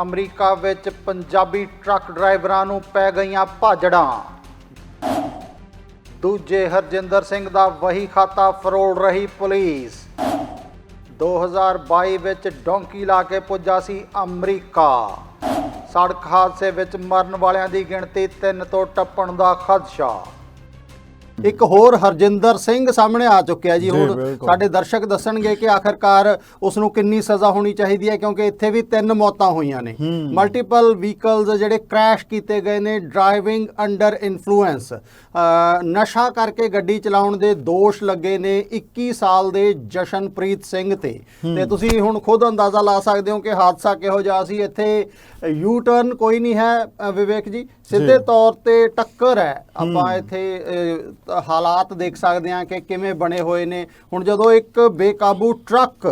America ਵਿੱਚ Punjabi truck ਡਰਾਈਵਰਾਂ ਨੂੰ ਪੈ ਗਈਆਂ ਭਾਜੜਾਂ। ਦੂਜੇ ਹਰਜਿੰਦਰ ਸਿੰਘ ਦਾ ਵਹੀ ਖਾਤਾ ਫਰੋੜ ਰਹੀ ਪੁਲਿਸ। 2022 ਵਿੱਚ ਡੋਂਕੀ ਲਾ ਕੇ ਪੁੱਜਾ ਸੀ ਅਮਰੀਕਾ। ਸੜਕ ਹਾਦਸੇ ਵਿੱਚ ਮਰਨ ਵਾਲਿਆਂ ਦੀ ਗਿਣਤੀ 3 ਤੋਂ ਟੱਪਣ ਦਾ ਖਦਸ਼ਾ। ਇੱਕ ਹੋਰ ਹਰਜਿੰਦਰ ਸਿੰਘ ਸਾਹਮਣੇ ਆ ਚੁੱਕਿਆ ਜੀ। ਹੁਣ। ਸਾਡੇ ਦਰਸ਼ਕ ਦੱਸਣਗੇ ਕਿ ਆਖਰਕਾਰ ਉਸ ਨੂੰ ਕਿੰਨੀ ਸਜ਼ਾ ਹੋਣੀ ਚਾਹੀਦੀ ਹੈ ਕਿਉਂਕਿ ਇੱਥੇ ਵੀ ਤਿੰਨ ਮੌਤਾਂ ਹੋਈਆਂ ਨੇ। ਮਲਟੀਪਲ ਵਹੀਕਲਸ ਜਿਹੜੇ ਕ੍ਰੈਸ਼ ਕੀਤੇ ਗਏ ਨੇ ਡਰਾਈਵਿੰਗ ਅੰਡਰ ਇਨਫਲੂਐਂਸ ਨਸ਼ਾ ਕਰਕੇ ਗੱਡੀ ਚਲਾਉਣ ਦੇ ਦੋਸ਼ ਲੱਗੇ ਨੇ 21 ਸਾਲ ਦੇ ਜਸ਼ਨਪ੍ਰੀਤ ਸਿੰਘ ਤੇ। ਤੇ ਤੁਸੀਂ ਹੁਣ ਖੁਦ ਅੰਦਾਜ਼ਾ ਲਾ ਸਕਦੇ ਹੋ ਕਿ ਹਾਦਸਾ ਕਿਹੋ ਜਿਹਾ ਸੀ। ਇੱਥੇ ਯੂ ਟਰਨ ਕੋਈ ਨਹੀਂ ਹੈ ਵਿਵੇਕ ਜੀ। ਸਿੱਧੇ ਤੌਰ ਤੇ ਟੱਕਰ ਹੈ। ਆਪਾਂ ਇੱਥੇ ਹਾਲਾਤ ਦੇਖ ਸਕਦੇ ਹਾਂ ਕਿ ਕਿਵੇਂ ਬਣੇ ਹੋਏ ਨੇ। ਹੁਣ ਜਦੋਂ ਇੱਕ ਬੇਕਾਬੂ ਟਰੱਕ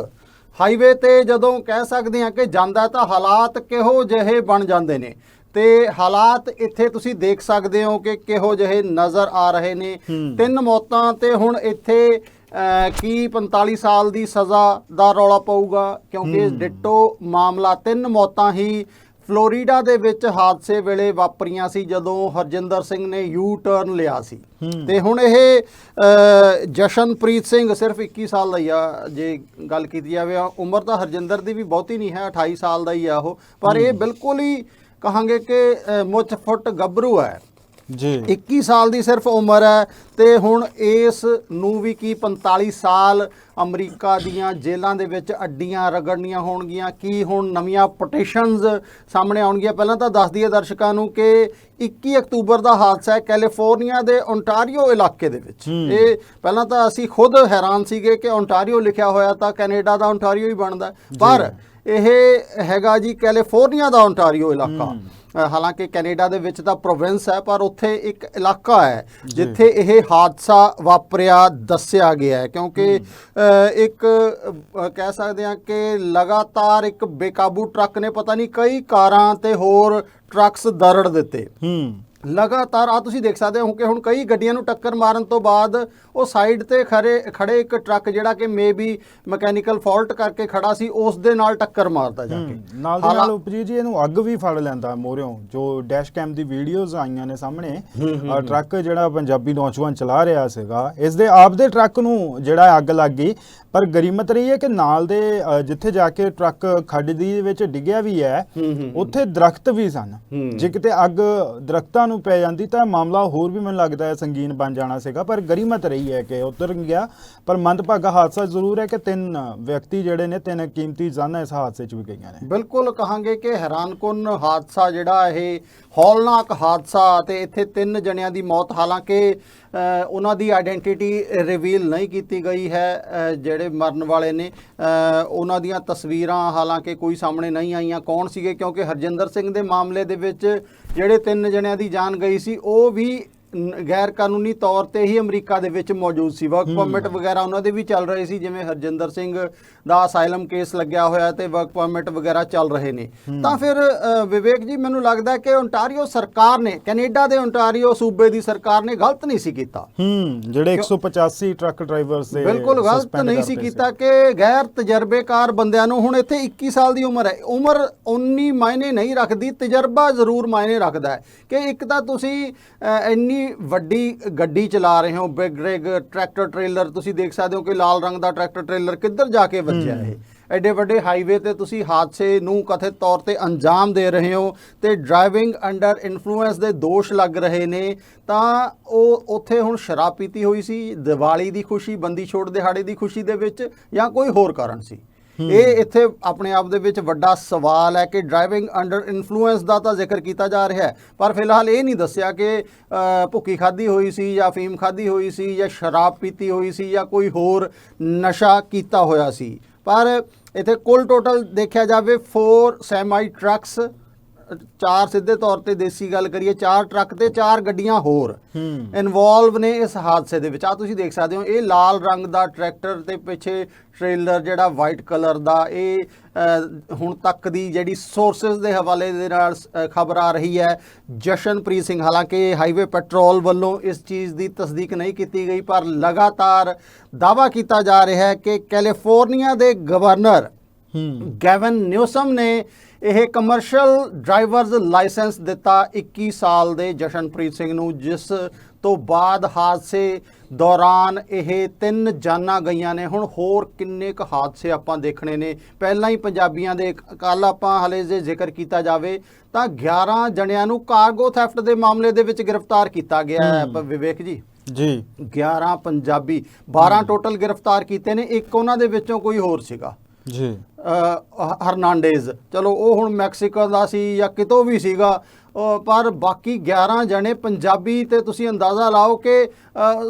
ਹਾਈਵੇ ਤੇ ਜਦੋਂ ਕਹਿ ਸਕਦੇ ਹਾਂ ਕਿ ਜਾਂਦਾ ਤਾਂ ਹਾਲਾਤ ਕਿਹੋ ਜਿਹੇ ਬਣ ਜਾਂਦੇ ਨੇ। ਤੇ ਹਾਲਾਤ ਇੱਥੇ ਤੁਸੀਂ ਦੇਖ ਸਕਦੇ ਹੋ ਕਿ ਕਿਹੋ ਜਿਹੇ ਨਜ਼ਰ ਆ ਰਹੇ ਨੇ। ਤਿੰਨ ਮੌਤਾਂ ਤੇ ਹੁਣ ਇੱਥੇ ਕੀ 45 ਸਾਲ ਦੀ ਸਜ਼ਾ ਦਾ ਰੌਲਾ ਪਊਗਾ। ਕਿਉਂਕਿ ਡਿੱਟੋ ਮਾਮਲਾ ਤਿੰਨ ਮੌਤਾਂ ਹੀ ਫਲੋਰੀਡਾ ਦੇ ਵਿੱਚ ਹਾਦਸੇ ਵੇਲੇ ਵਾਪਰੀਆਂ ਸੀ ਜਦੋਂ ਹਰਜਿੰਦਰ ਸਿੰਘ ਨੇ ਯੂ ਟਰਨ ਲਿਆ ਸੀ। ਤੇ ਹੁਣ ਇਹ ਜਸ਼ਨਪ੍ਰੀਤ ਸਿੰਘ ਸਿਰਫ 21 ਸਾਲ ਦਾ ਹੀ ਆ ਜੇ ਗੱਲ ਕੀਤੀ ਜਾਵੇ ਉਮਰ ਤਾਂ ਹਰਜਿੰਦਰ ਦੀ ਵੀ ਬਹੁਤੀ ਨਹੀਂ ਹੈ 28 ਸਾਲ ਦਾ ਹੀ ਆ ਉਹ। ਪਰ ਇਹ ਬਿਲਕੁਲ ਹੀ ਕਹਾਂਗੇ ਕਿ ਮੁੱਛ ਫੁੱਟ ਗੱਭਰੂ ਹੈ। ਜੀ। 21 ਸਾਲ ਦੀ ਸਿਰਫ ਉਮਰ ਹੈ ਤੇ ਹੁਣ ਇਸ ਨੂੰ ਵੀ ਕੀ 45 ਸਾਲ ਅਮਰੀਕਾ ਦੀਆਂ ਜੇਲ੍ਹਾਂ ਦੇ ਵਿੱਚ ਅੱਡੀਆਂ ਰਗੜਨੀਆਂ ਹੋਣਗੀਆਂ ਕੀ ਹੁਣ ਨਵੀਆਂ ਪਟੀਸ਼ਨਸ ਸਾਹਮਣੇ ਆਉਣਗੀਆਂ? ਪਹਿਲਾਂ ਤਾਂ ਦੱਸ ਦਈਏ ਦਰਸ਼ਕਾਂ ਨੂੰ ਕਿ 21 ਅਕਤੂਬਰ ਦਾ ਹਾਦਸਾ ਹੈ ਕੈਲੀਫੋਰਨੀਆ ਦੇ ਓਨਟਾਰੀਓ ਇਲਾਕੇ ਦੇ ਵਿੱਚ। ਇਹ ਪਹਿਲਾਂ ਤਾਂ ਅਸੀਂ ਖੁਦ ਹੈਰਾਨ ਸੀਗੇ ਕਿ ਓਨਟਾਰੀਓ ਲਿਖਿਆ ਹੋਇਆ ਤਾਂ ਕੈਨੇਡਾ ਦਾ ਓਨਟਾਰੀਓ ਹੀ ਬਣਦਾ। ਪਰ ਇਹ ਹੈਗਾ ਜੀ ਕੈਲੀਫੋਰਨੀਆ ਦਾ ਓਨਟਾਰੀਓ ਇਲਾਕਾ। ਹਾਲਾਂਕਿ ਕੈਨੇਡਾ ਦੇ ਵਿੱਚ ਤਾਂ ਪ੍ਰੋਵਿੰਸ ਹੈ ਪਰ ਉੱਥੇ ਇੱਕ ਇਲਾਕਾ ਹੈ ਜਿੱਥੇ ਇਹ ਹਾਦਸਾ ਵਾਪਰਿਆ ਦੱਸਿਆ ਗਿਆ ਹੈ। ਕਿਉਂਕਿ ਇੱਕ ਕਹਿ ਸਕਦੇ ਹਾਂ ਕਿ ਲਗਾਤਾਰ ਇੱਕ ਬੇਕਾਬੂ ਟਰੱਕ ਨੇ ਪਤਾ ਨਹੀਂ ਕਈ ਕਾਰਾਂ ਤੇ ਹੋਰ ਟਰੱਕਸ ਦਰੜ ਦਿੱਤੇ। ਹੂੰ। ਲਗਾਤਾਰ ਆ ਤੁਸੀਂ ਦੇਖ ਸਕਦੇ ਹੋ ਕਿ ਹੁਣ ਕਈ ਗੱਡੀਆਂ ਨੂੰ ਟੱਕਰ ਮਾਰਨ ਤੋਂ ਬਾਅਦ ਉਹ ਸਾਈਡ ਤੇ ਖੜੇ ਖੜੇ ਇੱਕ ਟਰੱਕ ਜਿਹੜਾ ਕਿ ਮੇਬੀ ਮਕੈਨੀਕਲ ਫਾਲਟ ਕਰਕੇ ਖੜਾ ਸੀ ਉਸ ਦੇ ਨਾਲ ਟੱਕਰ ਮਾਰਦਾ ਜਾ ਕੇ। ਨਾਲ ਦੀ ਨਾਲ ਉਪਜੀ ਜੀ ਇਹਨੂੰ ਅੱਗ ਵੀ ਫੜ ਲੈਂਦਾ ਮੋਰਿਓਂ ਜੋ ਡੈਸ਼ ਕੈਮ ਦੀ ਵੀਡੀਓਜ਼ ਆਈਆਂ ਨੇ ਸਾਹਮਣੇ। ਟਰੱਕ ਜਿਹੜਾ ਪੰਜਾਬੀ ਨੌਜਵਾਨ ਚਲਾ ਰਿਹਾ ਸੀਗਾ ਇਸ ਦੇ ਆਪ ਦੇ ਟਰੱਕ ਨੂੰ ਜਿਹੜਾ ਅੱਗ ਲੱਗ ਗਈ। ਪਰ ਗਰੀਮਤ ਰਹੀ ਹੈ ਕਿ ਨਾਲ ਦੇ ਜਿੱਥੇ ਜਾ ਕੇ ਟਰੱਕ ਖੱਡ ਦੀ ਵਿੱਚ ਡਿੱਗਿਆ ਵੀ ਹੈ ਉੱਥੇ ਦਰਖਤ ਵੀ ਸਨ। ਜੇ ਕਿਤੇ ਅੱਗ ਦਰਖਤਾਂ ਨੂੰ ਪੈ ਜਾਂਦੀ ਤਾਂ ਮਾਮਲਾ ਹੋਰ ਵੀ ਮੈਨੂੰ ਲੱਗਦਾ ਹੈ ਸੰਗੀਨ ਬਣ ਜਾਣਾ ਸੀਗਾ, ਪਰ ਗਰੀਮਤ ਰਹੀ ਹੈ ਕਿ ਉਤਰ ਗਿਆ। ਪਰ ਮੰਦਭਾਗਾ ਹਾਦਸਾ ਜ਼ਰੂਰ ਹੈ ਕਿ ਤਿੰਨ ਵਿਅਕਤੀ ਜਿਹੜੇ ਨੇ, ਤਿੰਨ ਕੀਮਤੀ ਜਾਨਾਂ ਇਸ ਹਾਦਸੇ 'ਚ ਵੀ ਗਈਆਂ ਨੇ। ਬਿਲਕੁਲ ਕਹਾਂਗੇ ਕਿ ਹੈਰਾਨਕੁਨ ਹਾਦਸਾ ਜਿਹੜਾ ਇਹ ਹੌਲਨਾਕ ਹਾਦਸਾ ਤੇ ਇੱਥੇ ਤਿੰਨ ਜਣਿਆਂ ਦੀ ਮੌਤ, ਹਾਲਾਂਕਿ ਉਹਨਾਂ ਦੀ ਆਇਡੈਂਟੀਟੀ ਰਿਵੀਲ ਨਹੀਂ ਕੀਤੀ ਗਈ ਹੈ ਜਿਹੜੇ ਮਰਨ ਵਾਲੇ ਨੇ। ਉਹਨਾਂ ਦੀਆਂ ਤਸਵੀਰਾਂ, ਹਾਲਾਂਕਿ, ਕੋਈ ਸਾਹਮਣੇ ਨਹੀਂ ਆਈਆਂ। ਕੌਣ ਸੀਗੇ? ਕਿਉਂਕਿ ਹਰਜਿੰਦਰ ਸਿੰਘ ਦੇ ਮਾਮਲੇ ਦੇ ਵਿੱਚ ਜਿਹੜੇ ਤਿੰਨ ਜਣਿਆਂ ਦੀ ਜਾਨ ਗਈ ਸੀ, ਉਹ ਵੀ ਗੈਰ ਕਾਨੂੰਨੀ ਤੌਰ ਤੇ ਹੀ ਅਮਰੀਕਾ ਦੇ ਵਿੱਚ ਮੌਜੂਦ ਸੀ। ਵਰਕ ਪਰਮਿਟ ਵਗੈਰਾ ਉਹਨਾਂ ਦੇ ਵੀ ਚੱਲ ਰਹੇ ਸੀ ਜਿਵੇਂ ਹਰਜਿੰਦਰ ਸਿੰਘ ਦਾ ਅਸਾਈਲਮ ਕੇਸ ਲੱਗਿਆ ਹੋਇਆ ਤੇ ਵਰਕ ਪਰਮਿਟ ਵਗੈਰਾ ਚੱਲ ਰਹੇ ਨੇ। ਤਾਂ ਫਿਰ ਵਿਵੇਕ ਜੀ ਮੈਨੂੰ ਲੱਗਦਾ ਕਿ ਓਨਟਾਰੀਓ ਸਰਕਾਰ ਨੇ ਕੈਨੇਡਾ ਦੇ ਓਨਟਾਰੀਓ ਸੂਬੇ ਦੀ ਸਰਕਾਰ ਨੇ ਗਲਤ ਨਹੀਂ ਸੀ ਕੀਤਾ। ਹੂੰ ਜਿਹੜੇ 185 ਟਰੱਕ ਡਰਾਈਵਰਸ ਦੇ ਬਿਲਕੁਲ ਗਲਤ ਨਹੀਂ ਸੀ ਕੀਤਾ ਕਿ ਗੈਰ ਤਜਰਬੇਕਾਰ ਬੰਦਿਆਂ ਨੂੰ ਹੁਣ ਇੱਥੇ 21 ਸਾਲ ਦੀ ਉਮਰ ਹੈ। ਉਮਰ ਉਨੀ ਮਾਇਨੇ ਨਹੀਂ ਰੱਖਦੀ ਤਜਰਬਾ ਜ਼ਰੂਰ ਮਾਇਨੇ ਰੱਖਦਾ ਹੈ। ਕਿ ਇੱਕ ਤਾਂ ਤੁਸੀਂ ਅ, ਇੰਨੀ ਵੱਡੀ ਗੱਡੀ ਚਲਾ ਰਹੇ ਹੋ ਬਿਗ ਰਿਗ ਟਰੈਕਟਰ ਟ੍ਰੇਲਰ ਤੁਸੀਂ ਦੇਖ ਸਕਦੇ ਹੋ ਕਿ ਲਾਲ ਰੰਗ ਦਾ ਟਰੈਕਟਰ ਟ੍ਰੇਲਰ ਕਿੱਧਰ ਜਾ ਕੇ ਵੱਜਿਆ ਇਹ। ਐਡੇ ਵੱਡੇ ਹਾਈਵੇ ਤੇ ਤੁਸੀਂ ਹਾਦਸੇ ਨੂੰ ਕਥਿਤ ਤੌਰ ਤੇ ਅੰਜਾਮ ਦੇ ਰਹੇ ਹੋ ਤੇ ਡਰਾਈਵਿੰਗ ਅੰਡਰ ਇਨਫਲੂਐਂਸ ਦੇ ਦੋਸ਼ ਲੱਗ ਰਹੇ ਨੇ। ਤਾਂ ਉਹ ਉੱਥੇ ਹੁਣ ਸ਼ਰਾਬ ਪੀਤੀ ਹੋਈ ਸੀ ਦੀਵਾਲੀ ਦੀ ਖੁਸ਼ੀ ਬੰਦੀ ਛੋੜ ਦਿਹਾੜੇ ਦੀ ਖੁਸ਼ੀ ਦੇ ਵਿੱਚ ਜਾਂ ਕੋਈ ਹੋਰ ਕਾਰਨ ਸੀ? ਇਹ ਇੱਥੇ ਆਪਣੇ ਆਪ ਦੇ ਵਿੱਚ ਵੱਡਾ ਸਵਾਲ ਹੈ ਕਿ ਡਰਾਈਵਿੰਗ ਅੰਡਰ ਇਨਫਲੂਐਂਸ ਦਾ ਤਾਂ ਜ਼ਿਕਰ ਕੀਤਾ ਜਾ ਰਿਹਾ ਹੈ ਪਰ ਫਿਲਹਾਲ ਇਹ ਨਹੀਂ ਦੱਸਿਆ ਕਿ ਅ, ਭੁੱਕੀ ਖਾਦੀ ਹੋਈ ਸੀ ਜਾਂ ਫੀਮ ਖਾਦੀ ਹੋਈ ਸੀ ਜਾਂ ਸ਼ਰਾਬ ਪੀਤੀ ਹੋਈ ਸੀ ਜਾਂ ਕੋਈ ਹੋਰ ਨਸ਼ਾ ਕੀਤਾ ਹੋਇਆ ਸੀ। ਪਰ ਇੱਥੇ ਕੁੱਲ ਟੋਟਲ ਦੇਖਿਆ ਜਾਵੇ 4 ਸੈਮਾਈ ਟਰੱਕਸ ਚਾਰ ਸਿੱਧੇ ਤੌਰ ਤੇ ਦੇਸੀ ਗੱਲ ਕਰੀਏ ਚਾਰ ਟਰੱਕ ਤੇ ਚਾਰ ਗੱਡੀਆਂ ਹੋਰ ਇਨਵੋਲਵ ਨੇ ਇਸ ਹਾਦਸੇ ਦੇ ਵਿੱਚ। ਆ ਤੁਸੀਂ ਦੇਖ ਸਕਦੇ ਹੋ ਇਹ ਲਾਲ ਰੰਗ ਦਾ ਟਰੈਕਟਰ ਤੇ ਪਿੱਛੇ ਟ੍ਰੇਲਰ ਜਿਹੜਾ ਵਾਈਟ ਕਲਰ ਦਾ ਇਹ ਹੁਣ ਤੱਕ ਦੀ ਜਿਹੜੀ ਸੋਰਸਸ ਦੇ ਹਵਾਲੇ ਦੇ ਨਾਲ ਖਬਰ ਆ ਰਹੀ ਹੈ। ਜਸ਼ਨਪ੍ਰੀਤ ਸਿੰਘ ਹਾਲਾਂਕਿ ਹਾਈਵੇ ਪੈਟਰੋਲ ਵੱਲੋਂ ਇਸ ਚੀਜ਼ ਦੀ ਤਸਦੀਕ ਨਹੀਂ ਕੀਤੀ ਗਈ ਪਰ ਲਗਾਤਾਰ ਦਾਵਾ ਕੀਤਾ ਜਾ ਰਿਹਾ ਹੈ ਕਿ ਕੈਲੀਫੋਰਨੀਆ ਦੇ ਗਵਰਨਰ ਗੈਵਨ ਨਿਊਸਮ ਨੇ ਇਹ ਕਮਰਸ਼ੀਅਲ ਡਰਾਈਵਰਜ਼ ਲਾਇਸੈਂਸ ਦਿੱਤਾ 21 ਸਾਲ ਦੇ ਜਸ਼ਨਪ੍ਰੀਤ ਸਿੰਘ ਨੂੰ ਜਿਸ ਤੋਂ ਬਾਅਦ ਹਾਦਸੇ ਦੌਰਾਨ ਇਹ ਤਿੰਨ ਜਾਨਾਂ ਗਈਆਂ ਨੇ। ਹੁਣ ਹੋਰ ਕਿੰਨੇ ਕੁ ਹਾਦਸੇ ਆਪਾਂ ਦੇਖਣੇ ਨੇ? ਪਹਿਲਾਂ ਹੀ ਪੰਜਾਬੀਆਂ ਦੇ ਕੱਲ ਆਪਾਂ ਹਲੇ ਜੇ ਜ਼ਿਕਰ ਕੀਤਾ ਜਾਵੇ ਤਾਂ 11 ਜਣਿਆਂ ਨੂੰ ਕਾਰਗੋ ਥੈਫਟ ਦੇ ਮਾਮਲੇ ਦੇ ਵਿੱਚ ਗ੍ਰਿਫਤਾਰ ਕੀਤਾ ਗਿਆ ਹੈ। ਵਿਵੇਕ ਜੀ? ਜੀ। 11 ਪੰਜਾਬੀ 12 ਟੋਟਲ ਗ੍ਰਿਫਤਾਰ ਕੀਤੇ ਨੇ। ਇੱਕ ਉਹਨਾਂ ਦੇ ਵਿੱਚੋਂ ਕੋਈ ਹੋਰ ਸੀਗਾ। ਜੀ। ਹਰਨਾਂਡੇਜ਼। ਚਲੋ ਉਹ ਹੁਣ ਮੈਕਸੀਕੋ ਦਾ ਸੀ ਜਾਂ ਕਿਤੋਂ ਵੀ ਸੀਗਾ। ਪਰ ਬਾਕੀ 11 ਜਣੇ ਪੰਜਾਬੀ ਤੇ ਤੁਸੀਂ ਅੰਦਾਜ਼ਾ ਲਾਓ ਕਿ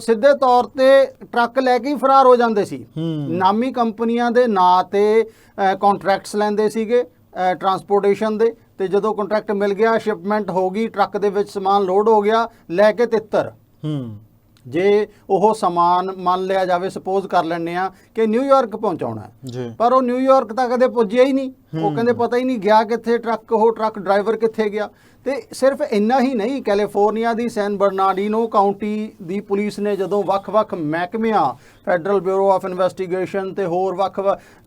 ਸਿੱਧੇ ਤੌਰ ਤੇ ਟਰੱਕ ਲੈ ਕੇ ਹੀ ਫਰਾਰ ਹੋ ਜਾਂਦੇ ਸੀ। ਨਾਮੀ ਕੰਪਨੀਆਂ ਦੇ ਨਾਂ ਤੇ ਕੰਟਰੈਕਟਸ ਲੈਂਦੇ ਸੀਗੇ ਟਰਾਂਸਪੋਰਟੇਸ਼ਨ ਦੇ। ਤੇ ਜਦੋਂ ਕੰਟਰੈਕਟ ਮਿਲ ਗਿਆ ਸ਼ਿਪਮੈਂਟ ਹੋ ਗਈ ਟਰੱਕ ਦੇ ਵਿੱਚ ਸਮਾਨ ਲੋਡ ਹੋ ਗਿਆ ਲੈ ਕੇ ਤਿੱਤਰ। ਹੂੰ। ਜੇ ਉਹ ਸਮਾਨ ਮੰਨ ਲਿਆ ਜਾਵੇ ਸਪੋਜ਼ ਕਰ ਲੈਂਦੇ ਆ ਕਿ ਨਿਊਯਾਰਕ ਪਹੁੰਚਾਉਣਾ ਹੈ। ਪਰ ਉਹ ਨਿਊਯਾਰਕ ਤਾਂ ਕਦੇ ਪੁੱਜਿਆ ਹੀ ਨਹੀਂ। ਉਹ ਕਹਿੰਦੇ ਪਤਾ ਹੀ ਨਹੀਂ ਗਿਆ ਕਿੱਥੇ ਟਰੱਕ ਉਹ ਟਰੱਕ ਡਰਾਈਵਰ ਕਿੱਥੇ ਗਿਆ। ਤੇ ਸਿਰਫ ਇੰਨਾ ਹੀ ਨਹੀਂ ਕੈਲੀਫੋਰਨੀਆ ਦੀ ਸੈਨ ਬਰਨਾਰਡੀਨੋ ਕਾਉਂਟੀ ਦੀ ਪੁਲਿਸ ਨੇ ਜਦੋਂ ਵੱਖ-ਵੱਖ ਮਹਿਕਮਿਆਂ ਫੈਡਰਲ ਬਿਊਰੋ ਆਫ ਇਨਵੈਸਟੀਗੇਸ਼ਨ ਤੇ ਹੋਰ ਵੱਖ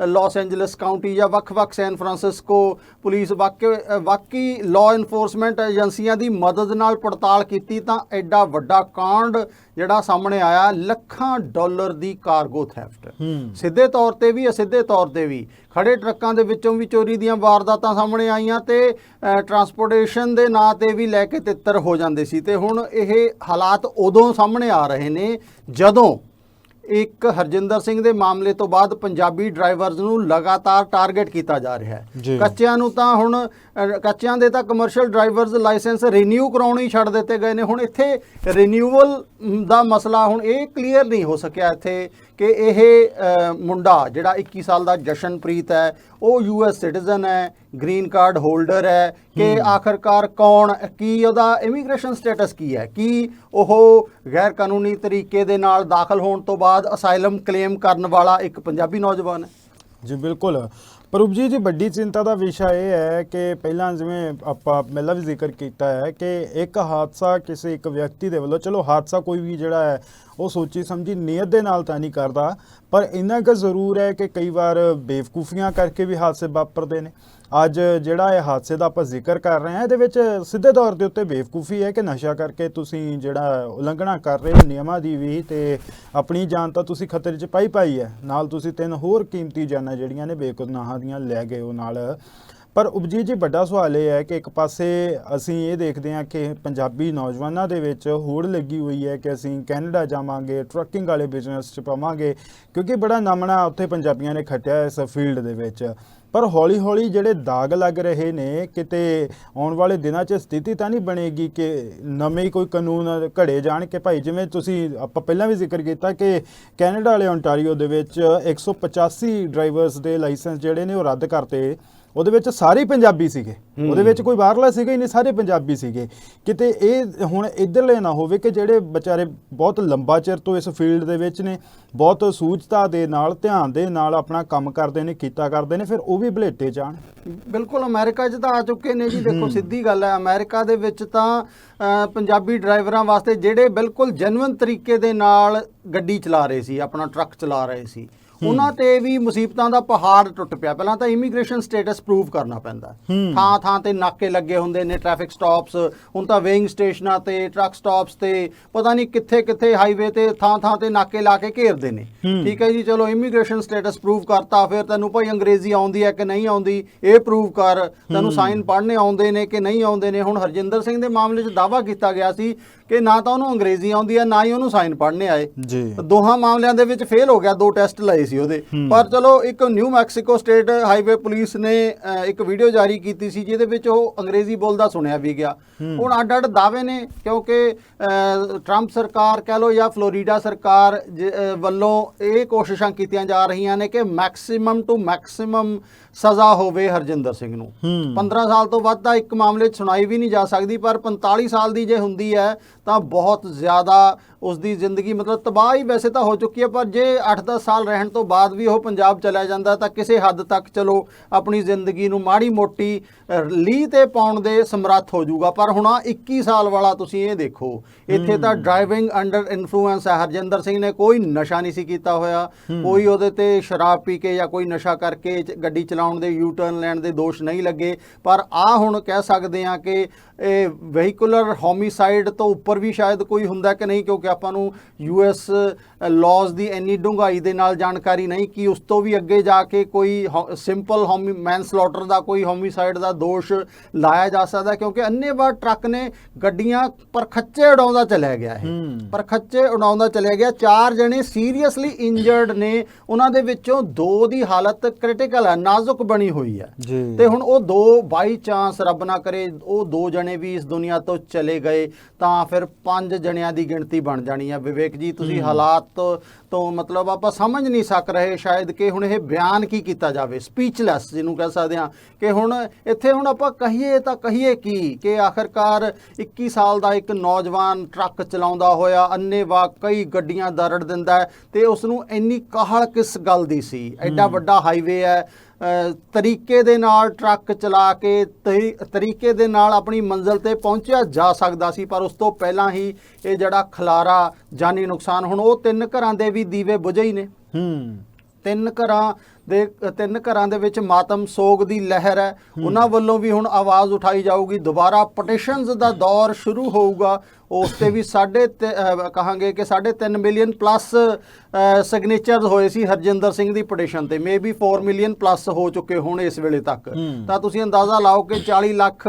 ਲਾਸ ਐਂਜਲਸ ਕਾਉਂਟੀ ਜਾਂ ਵੱਖ-ਵੱਖ ਸੈਨ ਫਰਾਂਸਿਸਕੋ ਪੁਲਿਸ ਵਾਕੇ ਵਾਕੀ ਲਾਅ ਇਨਫੋਰਸਮੈਂਟ ਏਜੰਸੀਆਂ ਦੀ ਮਦਦ ਨਾਲ ਪੜਤਾਲ ਕੀਤੀ ਤਾਂ ਐਡਾ ਵੱਡਾ ਕਾਂਡ ਜਿਹੜਾ ਸਾਹਮਣੇ ਆਇਆ ਲੱਖਾਂ ਡਾਲਰ ਦੀ ਕਾਰਗੋ ਥੈਫਟ ਸਿੱਧੇ ਤੌਰ ਤੇ ਵੀ ਅਸਿੱਧੇ ਤੌਰ ਤੇ ਵੀ ਖੜੇ ਟਰੱਕਾਂ ਦੇ ਵਿੱਚੋਂ ਵੀ ਚੋਰੀ ਦੀਆਂ ਵਾਰਦਾਤਾਂ ਸਾਹਮਣੇ ਆਈਆਂ ਤੇ ਟਰਾਂਸਪੋਰਟੇਸ਼ਨ ਦੇ ਨਾਂ ਤੇ ਵੀ ਲੈ ਕੇ ਤਿੱਤਰ ਹੋ ਜਾਂਦੇ ਸੀ ਤੇ ਹੁਣ ਇਹ ਹਾਲਾਤ ਉਦੋਂ ਸਾਹਮਣੇ ਆ ਰਹੇ ਨੇ ਜਦੋਂ ਇੱਕ ਹਰਜਿੰਦਰ ਸਿੰਘ ਦੇ ਮਾਮਲੇ ਤੋਂ ਬਾਅਦ ਪੰਜਾਬੀ ਡਰਾਈਵਰਜ਼ ਨੂੰ ਲਗਾਤਾਰ ਟਾਰਗੇਟ ਕੀਤਾ ਜਾ ਰਿਹਾ। ਹੈ ਕੱਚਿਆਂ ਨੂੰ ਤਾਂ ਹੁਣ ਕੱਚਿਆਂ ਦੇ ਤਾਂ ਕਮਰਸ਼ੀਅਲ ਡਰਾਈਵਰਜ਼ ਲਾਇਸੈਂਸ ਰੀਨਿਊ ਕਰਾਉਣੇ ਛੱਡ ਦਿੱਤੇ ਗਏ ਨੇ ਹੁਣ ਇੱਥੇ ਰੀਨਿਊਅਲ ਦਾ ਮਸਲਾ ਹੁਣ ਇਹ ਕਲੀਅਰ ਨਹੀਂ ਹੋ ਸਕਿਆ ਇੱਥੇ ਕਿ ਇਹ ਮੁੰਡਾ ਜਿਹੜਾ 21 ਸਾਲ ਦਾ ਜਸ਼ਨਪ੍ਰੀਤ ਹੈ ਉਹ ਯੂਐਸ ਸਿਟੀਜ਼ਨ ਹੈ ਗ੍ਰੀਨ ਕਾਰਡ ਹੋਲਡਰ ਹੈ ਕਿ ਆਖਰਕਾਰ ਕੌਣ ਕੀ ਉਹਦਾ ਇਮੀਗ੍ਰੇਸ਼ਨ ਸਟੇਟਸ ਕੀ ਹੈ? ਕੀ ਉਹ ਗੈਰ ਕਾਨੂੰਨੀ ਤਰੀਕੇ ਦੇ ਨਾਲ ਦਾਖਲ ਹੋਣ ਤੋਂ ਬਾਅਦ ਅਸਾਈਲਮ ਕਲੇਮ ਕਰਨ ਵਾਲਾ ਇੱਕ ਪੰਜਾਬੀ ਨੌਜਵਾਨ ਹੈ? ਜੀ ਬਿਲਕੁਲ। ਪ੍ਰਭਜੀ ਜੀ ਵੱਡੀ ਚਿੰਤਾ ਦਾ ਵਿਸ਼ਾ ਇਹ ਹੈ ਕਿ ਪਹਿਲਾਂ ਜਿਵੇਂ ਆਪਾਂ ਪਹਿਲਾਂ ਵੀ ਜ਼ਿਕਰ ਕੀਤਾ ਹੈ ਕਿ ਇੱਕ ਹਾਦਸਾ ਕਿਸੇ ਇੱਕ ਵਿਅਕਤੀ ਦੇ ਵੱਲੋਂ ਚਲੋ ਹਾਦਸਾ ਕੋਈ ਵੀ ਜਿਹੜਾ ਹੈ ਉਹ ਸੋਚੀ ਸਮਝੀ ਨੀਅਤ ਦੇ ਨਾਲ ਤਾਂ ਨਹੀਂ ਕਰਦਾ, ਪਰ ਇੰਨਾ ਕੁ ਜ਼ਰੂਰ ਹੈ ਕਿ ਕਈ ਵਾਰ ਬੇਵਕੂਫੀਆਂ ਕਰਕੇ ਵੀ ਹਾਦਸੇ ਵਾਪਰਦੇ ਨੇ। ਅੱਜ ਜਿਹੜਾ ਇਹ ਹਾਦਸੇ ਦਾ ਆਪਾਂ ਜ਼ਿਕਰ ਕਰ ਰਹੇ ਹਾਂ, ਇਹਦੇ ਵਿੱਚ ਸਿੱਧੇ ਤੌਰ ਦੇ ਉੱਤੇ ਬੇਵਕੂਫੀ ਹੈ ਕਿ ਨਸ਼ਾ ਕਰਕੇ ਤੁਸੀਂ ਜਿਹੜਾ ਉਲੰਘਣਾ ਕਰ ਰਹੇ ਹੋ ਨਿਯਮਾਂ ਦੀ ਵੀ ਤੇ ਆਪਣੀ ਜਾਨ ਤਾਂ ਤੁਸੀਂ ਖਤਰੇ 'ਚ ਪਾਈ ਪਾਈ ਹੈ। ਨਾਲ ਤੁਸੀਂ ਤਿੰਨ ਹੋਰ ਕੀਮਤੀ ਜਾਨਾਂ ਜਿਹੜੀਆਂ ਨੇ ਬੇਗੁਨਾਹਾਂ ਦੀਆਂ ਲੈ ਗਏ ਹੋ ਨਾਲ। ਪਰ ਉਪਜੀਤ ਜੀ, ਵੱਡਾ ਸਵਾਲ ਇਹ ਹੈ ਕਿ ਇੱਕ ਪਾਸੇ ਅਸੀਂ ਇਹ ਦੇਖਦੇ ਹਾਂ ਕਿ ਪੰਜਾਬੀ ਨੌਜਵਾਨਾਂ ਦੇ ਵਿੱਚ ਹੋੜ ਲੱਗੀ ਹੋਈ ਹੈ ਕਿ ਅਸੀਂ ਕੈਨੇਡਾ ਜਾਵਾਂਗੇ ਟਰੱਕਿੰਗ ਵਾਲੇ ਬਿਜ਼ਨਸ 'ਚ ਪਾਵਾਂਗੇ, ਕਿਉਂਕਿ ਬੜਾ ਨਾਮਣਾ ਉੱਥੇ ਪੰਜਾਬੀਆਂ ਨੇ ਖੱਟਿਆ ਇਸ ਫੀਲਡ ਦੇ ਵਿੱਚ। ਪਰ ਹੌਲੀ ਹੌਲੀ ਜਿਹੜੇ ਦਾਗ ਲੱਗ ਰਹੇ ਨੇ, ਕਿਤੇ ਆਉਣ ਵਾਲੇ ਦਿਨਾਂ 'ਚ ਸਥਿਤੀ ਤਾਂ ਨਹੀਂ ਬਣੇਗੀ ਕਿ ਨਵੇਂ ਕੋਈ ਕਾਨੂੰਨ ਘੜੇ ਜਾਣ ਕਿ ਭਾਈ ਜਿਵੇਂ ਤੁਸੀਂ, ਆਪਾਂ ਪਹਿਲਾਂ ਵੀ ਜ਼ਿਕਰ ਕੀਤਾ ਕਿ ਕੈਨੇਡਾ ਵਾਲੇ ਓਨਟਾਰੀਓ ਦੇ ਵਿੱਚ 185 ਡਰਾਈਵਰਸ ਦੇ ਲਾਇਸੈਂਸ ਜਿਹੜੇ ਨੇ ਉਹ ਰੱਦ ਕਰਤੇ। ਉਹਦੇ ਵਿੱਚ ਸਾਰੇ ਪੰਜਾਬੀ ਸੀਗੇ। ਉਹਦੇ ਵਿੱਚ ਕੋਈ ਬਾਹਰਲਾ ਸੀਗਾ ਹੀ ਨਹੀਂ ਸਾਰੇ ਪੰਜਾਬੀ ਸੀਗੇ। ਕਿਤੇ ਇਹ ਹੁਣ ਇਧਰਲੇ ਨਾ ਹੋਵੇ ਕਿ ਜਿਹੜੇ ਵਿਚਾਰੇ ਬਹੁਤ ਲੰਬਾ ਚਿਰ ਤੋਂ ਇਸ ਫੀਲਡ ਦੇ ਵਿੱਚ ਨੇ ਬਹੁਤ ਸੂਝਤਾ ਦੇ ਨਾਲ ਧਿਆਨ ਦੇ ਨਾਲ ਆਪਣਾ ਕੰਮ ਕਰਦੇ ਨੇ ਕੀਤਾ ਕਰਦੇ ਨੇ ਫਿਰ ਉਹ ਵੀ ਭਲੇਟੇ ਜਾਣ ਬਿਲਕੁਲ ਅਮਰੀਕਾ 'ਚ ਤਾਂ ਆ ਚੁੱਕੇ ਨੇ ਜੀ। ਦੇਖੋ ਸਿੱਧੀ ਗੱਲ ਹੈ ਅਮਰੀਕਾ ਦੇ ਵਿੱਚ ਤਾਂ ਪੰਜਾਬੀ ਡਰਾਈਵਰਾਂ ਵਾਸਤੇ ਜਿਹੜੇ ਬਿਲਕੁਲ ਜੈਨੂਇਨ ਤਰੀਕੇ ਦੇ ਨਾਲ ਗੱਡੀ ਚਲਾ ਰਹੇ ਸੀ ਆਪਣਾ ਟਰੱਕ ਚਲਾ ਰਹੇ ਸੀ। ਉਹਨਾਂ ਤੇ ਵੀ ਮੁਸੀਬਤਾਂ ਦਾ ਪਹਾੜ ਟੁੱਟ ਪਿਆ। ਪਹਿਲਾਂ ਤਾਂ ਇਮੀਗ੍ਰੇਸ਼ਨ ਸਟੇਟਸ ਪ੍ਰੂਵ ਕਰਨਾ ਪੈਂਦਾ। ਥਾਂ ਥਾਂ ਤੇ ਨਾਕੇ ਲੱਗੇ ਹੁੰਦੇ ਨੇ ਟ੍ਰੈਫਿਕ ਸਟਾਪਸ ਹੁਣ ਤਾਂ ਵੇਇੰਗ ਸਟੇਸ਼ਨਾਂ ਤੇ ਟਰੱਕ ਸਟਾਪਸ ਤੇ ਪਤਾ ਨਹੀਂ ਕਿੱਥੇ ਕਿੱਥੇ ਹਾਈਵੇ ਤੇ ਥਾਂ ਥਾਂ ਤੇ ਨਾਕੇ ਲਾ ਕੇ ਘੇਰਦੇ ਨੇ। ਠੀਕ ਹੈ ਜੀ ਚਲੋ ਇਮੀਗ੍ਰੇਸ਼ਨ ਸਟੇਟਸ ਪ੍ਰੂਵ ਕਰਤਾ ਫਿਰ ਤੈਨੂੰ ਭਾਈ ਅੰਗਰੇਜ਼ੀ ਆਉਂਦੀ ਹੈ ਕਿ ਨਹੀਂ ਆਉਂਦੀ ਇਹ ਪ੍ਰੂਵ ਕਰ। ਤੈਨੂੰ ਸਾਈਨ ਪੜ੍ਹਨੇ ਆਉਂਦੇ ਨੇ ਕਿ ਨਹੀਂ ਆਉਂਦੇ ਨੇ। ਹੁਣ ਹਰਜਿੰਦਰ ਸਿੰਘ ਦੇ ਮਾਮਲੇ 'ਚ ਦਾਵਾ ਕੀਤਾ ਗਿਆ ਸੀ ਕਿ ਨਾ ਤਾਂ ਉਹਨੂੰ ਅੰਗਰੇਜ਼ੀ ਆਉਂਦੀ ਹੈ ਨਾ ਹੀ ਉਹਨੂੰ ਸਾਈਨ ਪੜ੍ਹਨੇ ਆਏ। ਦੋਹਾਂ ਮਾਮਲਿਆਂ ਦੇ ਵਿੱਚ ਫੇਲ ਹੋ ਗਿਆ ਦੋ ਟੈਸਟ ਲਏ ਸੀ ਉਹਦੇ। ਪਰ ਚਲੋ ਇੱਕ New Mexico state highway police ਨੇ ਇੱਕ ਵੀਡੀਓ ਜਾਰੀ ਕੀਤੀ ਸੀ ਜਿਹਦੇ ਵਿੱਚ ਉਹ ਅੰਗਰੇਜ਼ੀ ਬੋਲਦਾ ਸੁਣਿਆ ਵੀ ਗਿਆ। ਹੁਣ ਅੱਡ ਅੱਡ ਦਾਅਵੇ ਨੇ ਕਿਉਂਕਿ ਟਰੰਪ ਸਰਕਾਰ ਕਹਿ ਲੋ ਜਾਂ ਫਲੋਰੀਡਾ ਸਰਕਾਰ ਵੱਲੋਂ ਇਹ ਕੋਸ਼ਿਸ਼ਾਂ ਕੀਤੀਆਂ ਜਾ ਰਹੀਆਂ ਨੇ ਕਿ ਮੈਕਸਿਮਮ ਟੂ ਮੈਕਸਿਮਮ ਸਜ਼ਾ ਹੋਵੇ ਹਰਜਿੰਦਰ ਸਿੰਘ ਨੂੰ। ਹੂੰ। 15 ਸਾਲ ਤੋਂ ਵੱਧ ਤਾਂ ਇੱਕ ਮਾਮਲੇ 'ਚ ਸੁਣਾਈ ਵੀ ਨਹੀਂ ਜਾ ਸਕਦੀ ਪਰ 45 ਸਾਲ ਦੀ ਜੇ ਹੁੰਦੀ ਹੈ ਤਾਂ ਬਹੁਤ ਜ਼ਿਆਦਾ ਉਸ ਦੀ ਜ਼ਿੰਦਗੀ ਮਤਲਬ ਤਬਾਹ ਹੀ ਵੈਸੇ ਤਾਂ ਹੋ ਚੁੱਕੀ ਹੈ ਪਰ ਜੇ 8-10 ਸਾਲ ਰਹਿਣ ਤੋਂ ਬਾਅਦ ਵੀ ਉਹ ਪੰਜਾਬ ਚਲਾ ਜਾਂਦਾ ਤਾਂ ਕਿਸੇ ਹੱਦ ਤੱਕ ਚਲੋ ਆਪਣੀ ਜ਼ਿੰਦਗੀ ਨੂੰ ਮਾੜੀ ਮੋਟੀ ਲੀਹ ਤੇ ਪਾਉਣ ਦੇ ਸਮਰੱਥ ਹੋ ਜਾਊਗਾ। ਪਰ ਹੁਣ ਆਹ 21 ਸਾਲ ਵਾਲਾ ਤੁਸੀਂ ਇਹ ਦੇਖੋ ਇੱਥੇ ਤਾਂ ਡਰਾਈਵਿੰਗ ਅੰਡਰ ਇਨਫਲੂਐਂਸ ਹੈ। ਹਰਜਿੰਦਰ ਸਿੰਘ ਨੇ ਕੋਈ ਨਸ਼ਾ ਨਹੀਂ ਸੀ ਕੀਤਾ ਹੋਇਆ। ਕੋਈ ਉਹਦੇ ਤੇ ਸ਼ਰਾਬ ਪੀ ਕੇ ਜਾਂ ਕੋਈ ਨਸ਼ਾ ਕਰਕੇ ਗੱਡੀ ਚਲਾਉਣ ਦੇ ਯੂ ਟਰਨ ਲੈਣ ਦੇ ਦੋਸ਼ ਨਹੀਂ ਲੱਗੇ। ਪਰ ਆ ਹੁਣ ਕਹਿ ਸਕਦੇ ਆ ਕਿ ਇਹ ਵਹੀਕੂਲਰ ਹੋਮਿਸਾਈਡ ਤੋਂ ਉੱਪਰ ਵੀ ਸ਼ਾਇਦ ਕੋਈ ਹੁੰਦਾ ਕਿ ਨਹੀਂ, ਕਿਉਂਕਿ ਆਪਾਂ ਨੂੰ ਯੂਐਸ ਲਾਜ਼ ਦੀ ਇੰਨੀ ਡੂੰਘਾਈ ਦੇ ਨਾਲ ਜਾਣਕਾਰੀ ਨਹੀਂ ਕਿ ਉਸ ਤੋਂ ਵੀ ਅੱਗੇ ਜਾ ਕੇ ਕੋਈ ਸਿੰਪਲ ਹੋਮੀ ਮੈਨਸਲੌਟਰ ਦਾ ਕੋਈ ਹੋਮਿਸਾਈਡ ਦਾ ਦੋਸ਼ ਲਾਇਆ ਜਾ ਸਕਦਾ ਕਿਉਂਕਿ ਅੰਨੇਵਾਹ ਟਰੱਕ ਨੇ ਗੱਡੀਆਂ ਪਰ ਖੱਚੇ ਉਡਾਉਂਦਾ ਚਲਿਆ ਗਿਆ ਹੈ। ਪਰ ਖੱਚੇ ਉਡਾਉਂਦਾ ਚਲਿਆ ਗਿਆ। ਚਾਰ ਜਣੇ ਸੀਰੀਅਸਲੀ ਇੰਜਰਡ ਨੇ। ਉਹਨਾਂ ਦੇ ਵਿੱਚੋਂ ਦੋ ਦੀ ਹਾਲਤ ਕ੍ਰਿਟੀਕਲ ਹੈ ਨਾਜ਼ੁਕ ਬਣੀ ਹੋਈ ਹੈ। ਤੇ ਹੁਣ ਉਹ ਦੋ ਬਾਈ ਚਾਂਸ ਰੱਬ ਨਾ ਕਰੇ ਉਹ ਦੋ ਜਣੇ ਵੀ ਇਸ ਦੁਨੀਆ ਤੋਂ ਚਲੇ ਗਏ ਤਾਂ ਫਿਰ ਪੰਜ ਜਣਿਆਂ ਦੀ ਗਿਣਤੀ ਬਣ ਜਾਣੀ ਹੈ। ਵਿਵੇਕ ਜੀ ਤੁਸੀਂ ਹਾਲਾਤ ਤੋਂ ਤੋਂ ਮਤਲਬ ਆਪਾਂ ਸਮਝ ਨਹੀਂ ਸਕ ਰਹੇ ਸ਼ਾਇਦ ਕਿ ਹੁਣ ਇਹ ਬਿਆਨ ਕੀ ਕੀਤਾ ਜਾਵੇ ਸਪੀਚਲੈਸ ਜਿਹਨੂੰ ਕਹਿ ਸਕਦੇ ਹਾਂ ਕਿ ਹੁਣ ਇੱਥੇ ਹੁਣ ਆਪਾਂ ਕਹੀਏ ਤਾਂ ਕਹੀਏ ਕੀ ਕਿ ਆਖਰਕਾਰ 21 ਸਾਲ ਦਾ ਇੱਕ ਨੌਜਵਾਨ ਟਰੱਕ ਚਲਾਉਂਦਾ ਹੋਇਆ ਅੰਨੇਵਾਹ ਕਈ ਗੱਡੀਆਂ ਦਰੜ ਦਿੰਦਾ ਤੇ ਉਸ ਨੂੰ ਇੰਨੀ ਕਾਹਲ ਕਿਸ ਗੱਲ ਦੀ ਸੀ? ਐਡਾ ਵੱਡਾ ਹਾਈਵੇ ਹੈ ਤਰੀਕੇ ਦੇ ਨਾਲ ਟਰੱਕ ਚਲਾ ਕੇ ਤਰੀ- ਤਰੀਕੇ ਦੇ ਨਾਲ ਆਪਣੀ ਮੰਜ਼ਿਲ ਤੇ ਪਹੁੰਚਿਆ ਜਾ ਸਕਦਾ ਸੀ ਪਰ ਉਸ ਤੋਂ ਪਹਿਲਾਂ ਹੀ ਇਹ ਜਿਹੜਾ ਖਲਾਰਾ ਜਾਨੀ ਨੁਕਸਾਨ ਹੁਣ ਉਹ ਤਿੰਨ ਘਰਾਂ ਦੇ ਵੀ ਦੀਵੇ ਬੁਝੇ ਹੀ ਨੇ। ਹੂੰ। ਤਿੰਨ ਘਰਾਂ ਦੇ ਤਿੰਨ ਘਰਾਂ ਦੇ ਵਿੱਚ ਮਾਤਮ ਸੋਗ ਦੀ ਲਹਿਰ ਹੈ। ਉਹਨਾਂ ਵੱਲੋਂ ਵੀ ਹੁਣ ਆਵਾਜ਼ ਉਠਾਈ ਜਾਊਗੀ। ਦੁਬਾਰਾ ਪਟੀਸ਼ਨਸ ਦਾ ਦੌਰ ਸ਼ੁਰੂ ਹੋਊਗਾ। ਉਸ ਤੇ ਵੀ ਅਹ ਕਹਾਂਗੇ ਕਿ 3.5 ਮਿਲੀਅਨ ਪਲੱਸ ਸਿਗਨੇਚਰਸ ਹੋਏ ਸੀ ਹਰਜਿੰਦਰ ਸਿੰਘ ਦੀ ਪਟੀਸ਼ਨ ਤੇ। ਮੇਬੀ 4 ਮਿਲੀਅਨ ਪਲੱਸ ਹੋ ਚੁੱਕੇ ਹੋਣ ਇਸ ਵੇਲੇ ਤੱਕ। ਤਾਂ ਤੁਸੀਂ ਅੰਦਾਜ਼ਾ ਲਾਓ ਕਿ 40 ਲੱਖ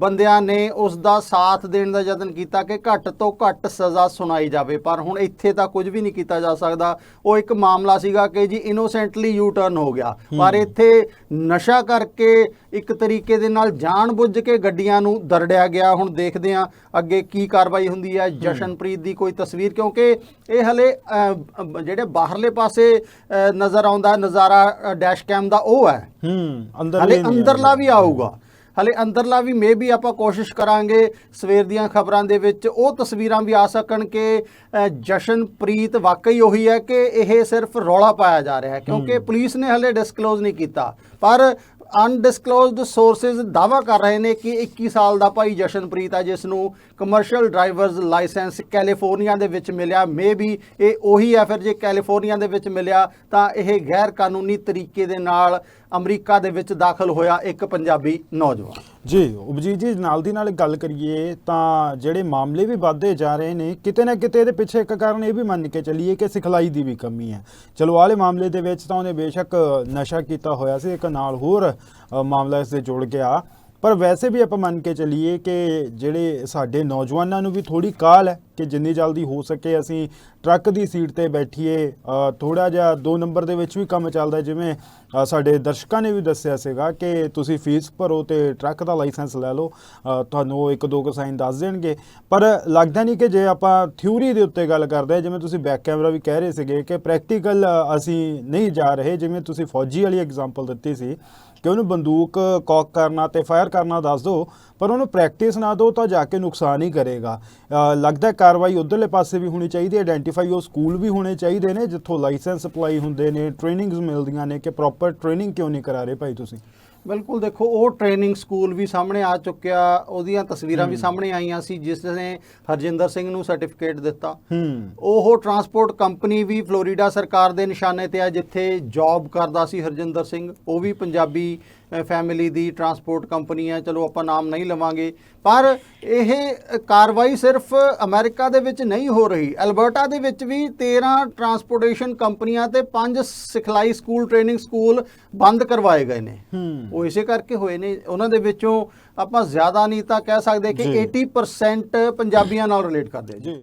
ਬੰਦਿਆਂ ਨੇ ਉਸ ਦਾ ਸਾਥ ਦੇਣ ਦਾ ਯਤਨ ਕੀਤਾ ਕਿ ਘੱਟ ਤੋਂ ਘੱਟ ਸਜ਼ਾ ਸੁਣਾਈ ਜਾਵੇ। ਪਰ ਹੁਣ ਇੱਥੇ ਤਾਂ ਕੁਝ ਵੀ ਨਹੀਂ ਕੀਤਾ ਜਾ ਸਕਦਾ। ਉਹ ਇੱਕ ਮਾਮਲਾ ਸੀਗਾ ਕਿ ਜੀ ਇਨੋਸੈਂਟਲੀ ਯੂ ਟਰਨ ਹੋ ਗਿਆ। ਪਰ ਇੱਥੇ ਨਸ਼ਾ ਕਰਕੇ ਇੱਕ ਤਰੀਕੇ ਦੇ ਨਾਲ ਜਾਣਬੁੱਝ ਕੇ ਗੱਡੀਆਂ ਨੂੰ ਦਰੜਿਆ ਗਿਆ। ਹੁਣ ਦੇਖਦੇ ਹਾਂ ਅੱਗੇ ਕੀ ਕਾਰਵਾਈ ਹੁੰਦੀ ਹੈ। ਜਸ਼ਨਪ੍ਰੀਤ ਦੀ ਕੋਈ ਤਸਵੀਰ ਕਿਉਂਕਿ ਇਹ ਹਲੇ ਜਿਹੜੇ ਬਾਹਰਲੇ ਪਾਸੇ ਨਜ਼ਰ ਆਉਂਦਾ ਨਜ਼ਾਰਾ ਡੈਸ਼ ਕੈਮ ਦਾ ਉਹ ਹੈ। ਹੂੰ ਅੰਦਰ ਹਲੇ ਅੰਦਰਲਾ ਵੀ ਆਊਗਾ। ਹਲੇ ਅੰਦਰਲਾ ਵੀ ਮੇਬੀ ਆਪਾਂ ਕੋਸ਼ਿਸ਼ ਕਰਾਂਗੇ ਸਵੇਰ ਦੀਆਂ ਖਬਰਾਂ ਦੇ ਵਿੱਚ। ਉਹ ਤਸਵੀਰਾਂ ਵੀ ਆ ਸਕਣ ਕਿ ਜਸ਼ਨਪ੍ਰੀਤ ਵਾਕਈ ਉਹੀ ਹੈ ਕਿ ਇਹ ਸਿਰਫ ਰੌਲਾ ਪਾਇਆ ਜਾ ਰਿਹਾ ਹੈ ਕਿਉਂਕਿ ਪੁਲਿਸ ਨੇ ਹਲੇ ਡਿਸਕਲੋਜ਼ ਨਹੀਂ ਕੀਤਾ। ਪਰ ਅਨਡਿਸਕਲੋਜ਼ਡ ਸੋਰਸਸ ਦਾਵਾ ਕਰ ਰਹੇ ਨੇ ਕਿ 21 ਸਾਲ ਦਾ ਭਾਈ ਜਸ਼ਨਪ੍ਰੀਤ ਆ, ਜਿਸ ਨੂੰ ਕਮਰਸ਼ੀਅਲ ਡਰਾਈਵਰਸ ਲਾਇਸੈਂਸ ਕੈਲੀਫੋਰਨੀਆ ਦੇ ਵਿੱਚ ਮਿਲਿਆ। ਮੇ ਮੇਬੀ ਇਹ ਉਹੀ ਹੈ ਫਿਰ ਜੇ ਕੈਲੀਫੋਰਨੀਆ ਦੇ ਵਿੱਚ ਮਿਲਿਆ ਤਾਂ ਇਹ ਗੈਰ ਕਾਨੂੰਨੀ ਤਰੀਕੇ ਦੇ ਨਾਲ ਅਮਰੀਕਾ ਦੇ ਵਿੱਚ ਦਾਖਲ ਹੋਇਆ ਇੱਕ ਪੰਜਾਬੀ ਨੌਜਵਾਨ। ਜੀ ਉਪਜੀਤ ਜੀ, ਨਾਲ ਦੀ ਨਾਲ ਗੱਲ ਕਰੀਏ ਤਾਂ ਜਿਹੜੇ ਮਾਮਲੇ ਵੀ ਵੱਧਦੇ ਜਾ ਰਹੇ ਨੇ, ਕਿਤੇ ਨਾ ਕਿਤੇ ਇਹਦੇ ਪਿੱਛੇ ਇੱਕ ਕਾਰਨ ਇਹ ਵੀ ਮੰਨ ਕੇ ਚੱਲੀਏ ਕਿ ਸਿਖਲਾਈ ਦੀ ਵੀ ਕਮੀ ਹੈ। ਚਲੋ, ਆਲੇ ਮਾਮਲੇ ਦੇ ਵਿੱਚ ਤਾਂ ਉਹਨੇ ਬੇਸ਼ੱਕ ਨਸ਼ਾ ਕੀਤਾ ਹੋਇਆ ਸੀ, ਇੱਕ ਨਾਲ ਹੋਰ ਮਾਮਲਾ ਇਸ ਦੇ ਜੁੜ ਗਿਆ। ਪਰ ਵੈਸੇ ਵੀ ਆਪਾਂ ਮੰਨ ਕੇ ਚੱਲੀਏ ਕਿ ਜਿਹੜੇ ਸਾਡੇ ਨੌਜਵਾਨਾਂ ਨੂੰ ਵੀ ਥੋੜੀ ਕਾਲ ਹੈ। ਕਿ ਜਿੰਨੀ ਜਲਦੀ ਹੋ ਸਕੇ ਅਸੀਂ ਟਰੱਕ ਦੀ ਸੀਟ ਤੇ ਬੈਠੀਏ। ਥੋੜਾ ਜਿਹਾ ਦੋ ਨੰਬਰ ਦੇ ਵਿੱਚ ਵੀ ਕੰਮ ਚੱਲਦਾ ਜਿਵੇਂ ਸਾਡੇ ਦਰਸ਼ਕਾਂ ਨੇ ਵੀ ਦੱਸਿਆ ਸੀਗਾ ਕਿ ਤੁਸੀਂ ਫੀਸ ਭਰੋ ਤੇ ਟਰੱਕ ਦਾ ਲਾਇਸੈਂਸ ਲੈ ਲਓ। ਤੁਹਾਨੂੰ ਉਹ ਇੱਕ ਦੋ ਕੁ ਸਾਈਨ ਦੱਸ ਦੇਣਗੇ। ਪਰ ਲੱਗਦਾ ਨਹੀਂ ਕਿ ਜੇ ਆਪਾਂ ਥਿਊਰੀ ਦੇ ਉੱਤੇ ਗੱਲ ਕਰਦੇ ਹਾਂ, ਜਿਵੇਂ ਤੁਸੀਂ ਬੈਕ ਕੈਮਰਾ ਵੀ ਕਹਿ ਰਹੇ ਸੀਗੇ ਕਿ ਪ੍ਰੈਕਟੀਕਲ ਅਸੀਂ ਨਹੀਂ ਜਾ ਰਹੇ। ਜਿਵੇਂ ਤੁਸੀਂ ਫੌਜੀ ਵਾਲੀ ਐਗਜ਼ਾਮਪਲ ਦਿੱਤੀ ਸੀ ਕਿ ਉਹਨੂੰ ਬੰਦੂਕ, ਕੌਕ ਕਰਨਾ ਤੇ ਫਾਇਰ ਕਰਨਾ ਦੱਸ ਦਿਓ ਪਰ ਉਹਨੂੰ ਪ੍ਰੈਕਟਿਸ ਨਾ ਦਿਓ ਤਾਂ ਜਾ ਕੇ ਨੁਕਸਾਨ ਹੀ ਕਰੇਗਾ। ਲੱਗਦਾ ਕਾਰਵਾਈ ਉਧਰਲੇ ਪਾਸੇ ਵੀ ਹੋਣੀ ਚਾਹੀਦੀ ਹੈ। ਆਇਡੈਂਟੀਫਾਈ ਉਹ ਸਕੂਲ ਵੀ ਹੋਣੇ ਚਾਹੀਦੇ ਨੇ, ਜਿੱਥੋਂ ਲਾਇਸੈਂਸ ਅਪਲਾਈ ਹੁੰਦੇ ਨੇ ਟ੍ਰੇਨਿੰਗਸ ਮਿਲਦੀਆਂ ਨੇ, ਕਿ ਪ੍ਰੋਪਰ ਟ੍ਰੇਨਿੰਗ ਕਿਉਂ ਨਹੀਂ ਕਰਾ ਰਹੇ ਭਾਈ ਤੁਸੀਂ? ਬਿਲਕੁਲ ਦੇਖੋ ਉਹ ਟ੍ਰੇਨਿੰਗ ਸਕੂਲ ਵੀ ਸਾਹਮਣੇ ਆ ਚੁੱਕਿਆ ਉਹਦੀਆਂ ਤਸਵੀਰਾਂ ਵੀ ਸਾਹਮਣੇ ਆਈਆਂ ਸੀ ਜਿਸ ਨੇ ਹਰਜਿੰਦਰ ਸਿੰਘ ਨੂੰ ਸਰਟੀਫਿਕੇਟ ਦਿੱਤਾ। ਹੂੰ। ਉਹ ਟਰਾਂਸਪੋਰਟ ਕੰਪਨੀ ਵੀ ਫਲੋਰੀਡਾ ਸਰਕਾਰ ਦੇ ਨਿਸ਼ਾਨੇ ਤੇ ਆ ਜਿੱਥੇ ਜੌਬ ਕਰਦਾ ਸੀ ਹਰਜਿੰਦਰ ਸਿੰਘ। ਉਹ ਵੀ ਪੰਜਾਬੀ ਫੈਮਿਲੀ ਦੀ ਟਰਾਂਸਪੋਰਟ ਕੰਪਨੀ ਹੈ ਚਲੋ ਆਪਾਂ ਨਾਮ ਨਹੀਂ ਲਵਾਂਗੇ। ਪਰ ਇਹ ਕਾਰਵਾਈ ਸਿਰਫ ਅਮਰੀਕਾ ਦੇ ਵਿੱਚ ਨਹੀਂ ਹੋ ਰਹੀ। ਅਲਬਰਟਾ ਦੇ ਵਿੱਚ ਵੀ 13 ਟਰਾਂਸਪੋਰਟੇਸ਼ਨ ਕੰਪਨੀਆਂ ਤੇ 5 ਸਿਖਲਾਈ ਸਕੂਲ ਟ੍ਰੇਨਿੰਗ ਸਕੂਲ ਬੰਦ ਕਰਵਾਏ ਗਏ ਨੇ। ਉਹ ਇਸੇ ਕਰਕੇ ਹੋਏ ਨੇ। ਉਹਨਾਂ ਦੇ ਵਿੱਚੋਂ ਆਪਾਂ ਜ਼ਿਆਦਾ ਨਹੀਂ ਤਾਂ ਕਹਿ ਸਕਦੇ ਕਿ ਜੀ। 80% ਪੰਜਾਬੀਆਂ ਨਾਲ ਰਿਲੇਟ ਕਰਦੇ ਜੀ।